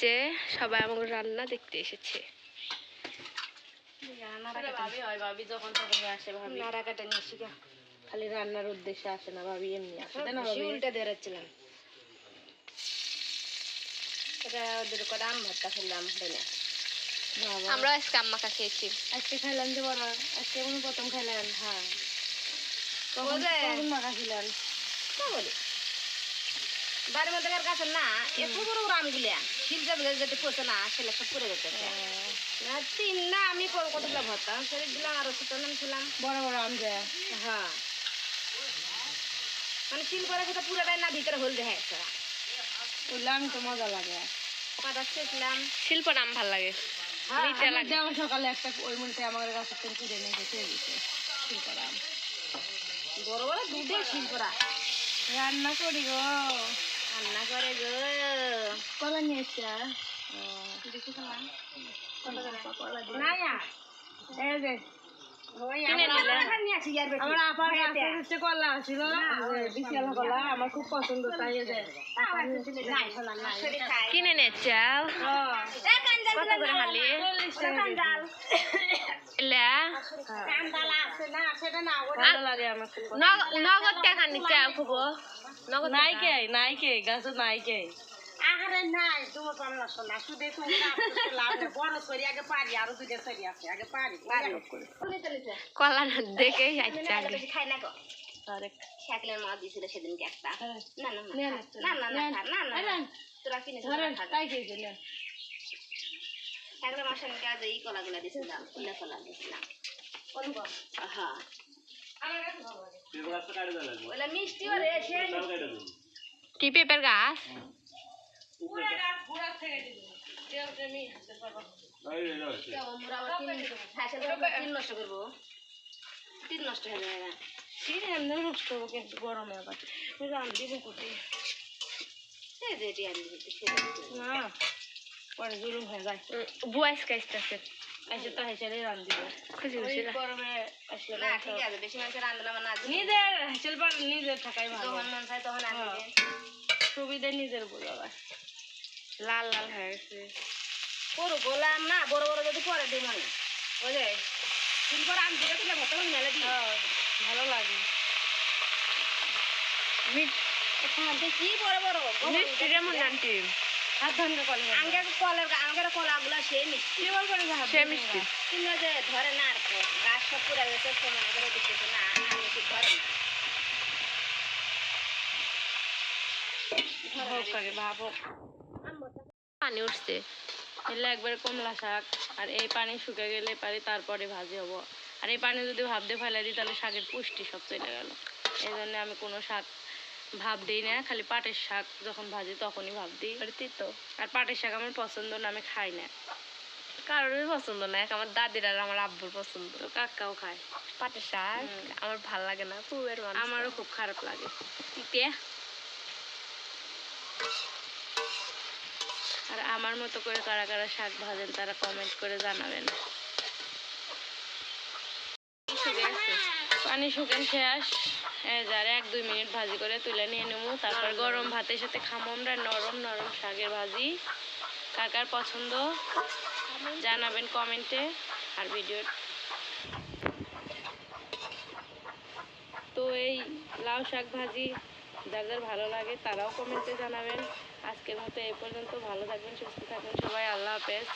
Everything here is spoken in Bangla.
যে সবাই আমাকে রান্না দেখতে এসেছে। হয় নিয়ে খালি রান্নার উদ্দেশ্যে আসে না ভাবি এমনি আসে না ভাবি? উল্টা বেরোচ্ছিলাম এটা ওদের করে আম ভর্তা খেলাম না। আমরা আজকে আম্মাকা খেয়েছি। আজকে খাইলাম যে বড় আজকে প্রথম খাইলেন হ্যাঁ। কখন মাখা ছিলেন বলি। বাড়ির মধ্যে গাছ না এত বড় বড় আমগুলা শিল যাবে যেতে পচে না সেলে সব পড়ে গেছে না তিন না আমি কত- কতগুলা ভর্তা সেরে দিলাম আর ছোট নাম ছিলাম বড় বড় আম যায় হ্যাঁ। মানে শিল করে সেটা পুরোটাই না ভিতরে হল দেখে একটা ওগুলো তো মজা লাগে। পাতা ছেঁচলাম। শিল্প নাম ভালো লাগে। হ্যাঁ, আমি যেমন সকালে একটা ওই মধ্যে আমার কাছে থেকে কিনে নিয়ে গেছে শিল্পর আম বড় বড় দুধে শিল করা রান্না করি গো। রান্না করে গো। কলা নিয়ে এসছে দেখি কলা কিনে নে কাঞ্জাল কত করে নগদ টাকা নি চাল খুব নগদ নাই কে নাই কে গাছে নাই কে আহারে নাই, তোমার পাল্লা শোনা, শুধু একটু উঠে আসতে লাভ নেই। বড় করি, আগে পারি, আরও দুইটা সরি আছে, আগে পারি। কলা না দেখে আচ্ছা আগে। খাই না গো। শাকলের মা দিয়েছিল সেদিনকে একটা। না, না, না, না, না, না। তোরা কিনেছিস, ধরেন তাই খেয়ে শাকলের মার সঙ্গে এই কলাগুলা দিয়েছিলাম, ফুলের কলা। হ্যাঁ। মিষ্টি কি পেঁপের গাছ নষ্ট করব তিন নষ্ট হয়ে যাবে না এমনি নষ্ট হব কিন্তু গরমে আবার দিব কোথায় না পরে জুলুম হয়ে যায় বুয়াইস কাইস্তাছে এসে তো হেসেলে রান দিব খুশি খুশি গরমে আসলে না ঠিক আছে বেশি রান্না না নিজের হেসেল পার নিজের থাকাই ভালো যখন মন চায় তখন। সুবিধা নিজের লাল লাল হয়ে গেছে বললাম না বড় বড় যদি পরে দিই মানে বুঝলে পর দিলে মেলে দিই ভালো লাগে কি বড় বড় মিষ্টি যেমন আন্টি আঙ্গের কলের আঙ্গের কলাগুলা সেই মিষ্টি। কেবল করে ভাত সে মিষ্টি। কিন্তু যে ধরে না আর গাছ সব পুরা গেছে সমান করে দিতেছে না আগে ঠিক ধরে না। হোক আগে ভাব হোক পানি উঠছে। এলে একবারে কমলা শাক আর এই পানি শুকে গেলে পারে তারপরে ভাজি হব। আর এই পানি যদি ভাব দিয়ে ফেলে দিই তাহলে শাকের পুষ্টি সব চলে গেল। এই জন্য আমি কোনো শাক ভাব দিই না খালি পাটের শাক যখন ভাজি তখনই ভাব দিই। তো আর পাটের শাক আমার পছন্দ না আমি খাই না। কারোরই পছন্দ না এক আমার দাদির আর আমার আব্বুর পছন্দ। কাকাও খায়। পাটের শাক আমার ভালো লাগে না পুবের মানুষ। আমারও খুব খারাপ লাগে। আর আমার মতো করে কারা কারা শাক ভাজেন তারা কমেন্ট করে জানাবেন। পানি শুকান শেষ। এই যে এক দুই মিনিট ভাজি করে তুলে নিয়ে নেব। তারপর গরম ভাতের সাথে খামো আমরা নরম নরম শাকের ভাজি। কার কার পছন্দ জানাবেন কমেন্টে আর ভিডিও তো এই লাউ শাক ভাজি, যার যার ভালো লাগে তারাও কমেন্টে জানাবেন। আজকের মতো এই পর্যন্ত। ভালো থাকবেন, সুস্থ থাকবেন। সবাই আল্লাহ হাফেজ।